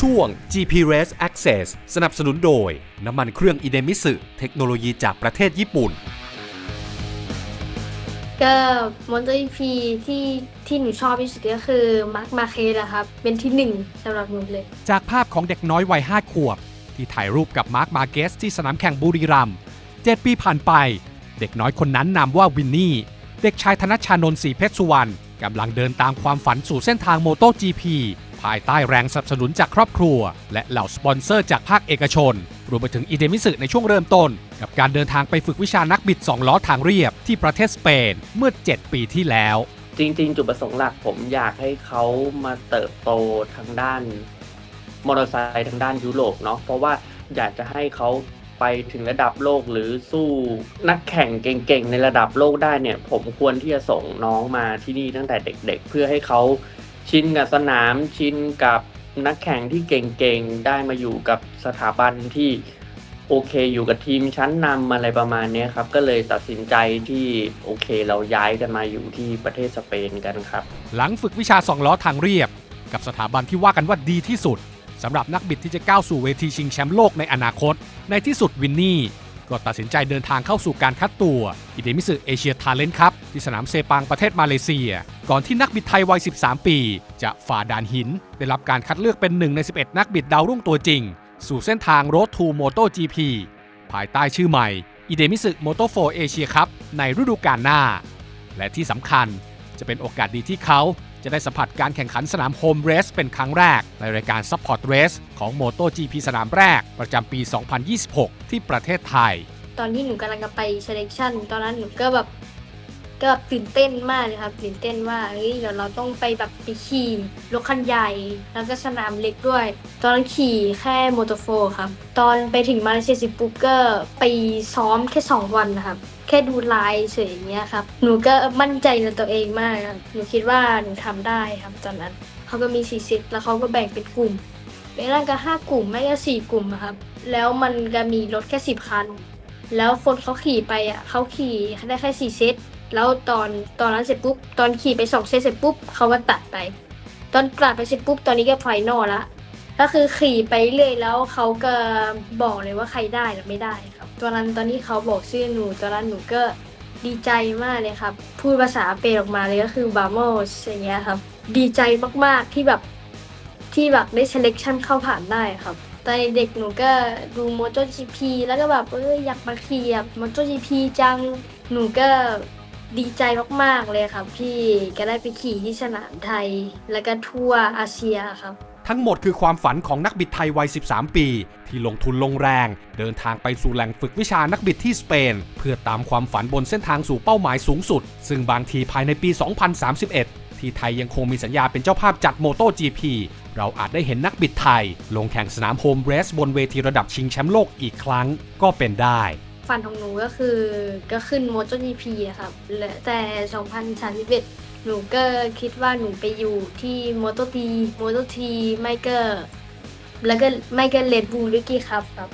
ช่วง GP Race Access สนับสนุนโดย น้ำมันเครื่องอิเดมิสึเทคโนโลยีจากประเทศญี่ปุ่น ก็มอนเตอร์พีที่ที่หนูชอบที่สุดก็คือมาร์คมาเคสอะครับ เป็นที่หนึ่งสำหรับหนูเลย จากภาพของเด็กน้อยวัย5ขวบ ที่ถ่ายรูปกับมาร์คมาเกสที่สนามแข่งบุรีรัมย์7ปีผ่านไป เด็กน้อยคนนั้นนามว่าวินนี่ เด็กชายธนชชานนท์ศรีเพชรสุวรรณกำลังเดินตามความฝันสู่เส้นทางโมโต GP ภายใต้แรงสนับสนุนจากครอบครัว และเหล่าสปอนเซอร์จากภาคเอกชน รวมไปถึงอีเดมิสึในช่วงเริ่มต้น กับการเดินทางไปฝึกวิชานักบิด 2 ล้อทางเรียบที่ประเทศสเปนเมื่อ 7 ปีที่แล้ว จริง ๆ จุดประสงค์หลักผมอยากให้เขามาเติบโตทางด้านมอเตอร์ไซค์ทางด้านยุโรปเนาะเพราะว่าอยากจะให้เขาไปถึงระดับโลกหรือสู้นักแข่งเก่งๆ ในระดับโลกได้เนี่ย ผมควรที่จะส่งน้องมาที่นี่ตั้งแต่เด็ก ๆ เพื่อให้เขา ชินกับสนามชินกับนักแข่งที่เก่งๆ ได้มาอยู่กับสถาบันที่โอเคอยู่กับทีมชั้นนำอะไรประมาณนี้ครับ ก็เลยตัดสินใจที่โอเคเราย้ายกันมาอยู่ที่ประเทศสเปนกันครับ หลังฝึกวิชาสองล้อทางเรียบ กับสถาบันที่ว่ากันว่าดีที่สุดสำหรับนักบิดที่จะก้าวสู่เวทีชิงแชมป์โลกในอนาคต ในที่สุดวินนี่ ก็ตัดสินใจเดินทางเข้าสู่การคัดตัวอิเดมิสึเอเชียทาเลนต์ครับที่สนามเซปังประเทศมาเลเซีย ก่อนที่นักบิดไทยวัย 13 ปี จะฝ่าด่านหิน ได้รับการคัดเลือกเป็นหนึ่งใน 11 นักบิดดาวรุ่งตัวจริง สู่เส้นทาง Road to Moto GP ภายใต้ชื่อใหม่อิเดมิสึโมโตโฟเอเชียครับในฤดูกาลหน้า และที่สำคัญจะเป็นโอกาสดีที่เขา จะได้สัมผัสการแข่งขันสนามโฮมเรสเป็นครั้งแรก ในรายการซัพพอร์ตเรสของ MotoGP สนามแรก ประจำปี 2026 ที่ประเทศไทย ตอนที่หนูกำลังจะไปเซเลคชั่นตอนนั้นหนูก็แบบ ก็แบบตื่นเต้นมากเลยครับตื่นเต้นว่าเฮ้ยเดี๋ยวเราต้องไปแบบไปขี่รถคันใหญ่ แล้วก็สนามเล็กด้วย ตอนขี่แค่มอเตอร์โฟร์ครับ ตอนไปถึงมาเลเซียสิปุ๊บก็ไปซ้อมแค่ 2 วันนะครับ แค่ดูลายเฉยอย่างเงี้ยครับ หนูก็มั่นใจในตัวเองมากครับหนูคิดว่าหนูทำได้ครับตอนนั้นเขาก็มีสี่เซตแล้วเขาก็แบ่งเป็นกลุ่มเป็นร่างก็ห้ากลุ่มไม่ก็สี่กลุ่มอะครับ แล้วมันก็มีรถแค่สิบคัน แล้วคนเขาขี่ไปอะเขาขี่ได้แค่สี่เซต แล้วตอนตอนนั้นเสร็จปุ๊บตอนขี่ไปสองเซตเสร็จปุ๊บเขาก็ตัดไป ตอนตัดไปเสร็จปุ๊บตอนนี้ก็ไฟนอลละก็คือขี่ไปเรื่อยแล้วเขาก็บอกเลยว่าใครได้หรือไม่ได้ครับตอนนั้นตอนที่เขาบอกชื่อหนูตอนนั้นหนูก็ดีใจมากเลยครับ พูดภาษาเปนออกมาเลยก็คือบาโมสอย่างเงี้ยครับ ดีใจมากๆที่แบบที่แบบได้ selection เข้าผ่านได้ครับตอนเด็กหนูก็ดู MotoGP แล้วก็แบบเอออยากมาขี่แบบ MotoGP จังหนูก็ ดีใจมาก ๆ เลยครับที่ก็ได้ไปขี่ที่สนามไทย แล้วก็ทั่วอาเซียครับ ทั้งหมดคือความฝันของนักบิดไทยวัย 13 ปี ที่ลงทุนลงแรง เดินทางไปสู่แหล่งฝึกวิชานักบิดที่สเปน เพื่อตามความฝันบนเส้นทางสู่เป้าหมายสูงสุด ซึ่งบางทีภายในปี 2031 ที่ไทยยังคงมีสัญญาเป็นเจ้าภาพจัดโมโต GP เราอาจได้เห็นนักบิดไทย ลงแข่งสนามโฮมเรสบนเวทีระดับชิงแชมป์โลกอีกครั้งก็เป็นได้ ฝันของหนูก็คือก็ขึ้น MotoGP อะครับแต่ 2031 หนูก็คิดว่าหนูไปอยู่ที่ Moto2 Moto2 ไม่ก็แล้วก็ไม่ก็ Red Bull หรือกี่ครับครับ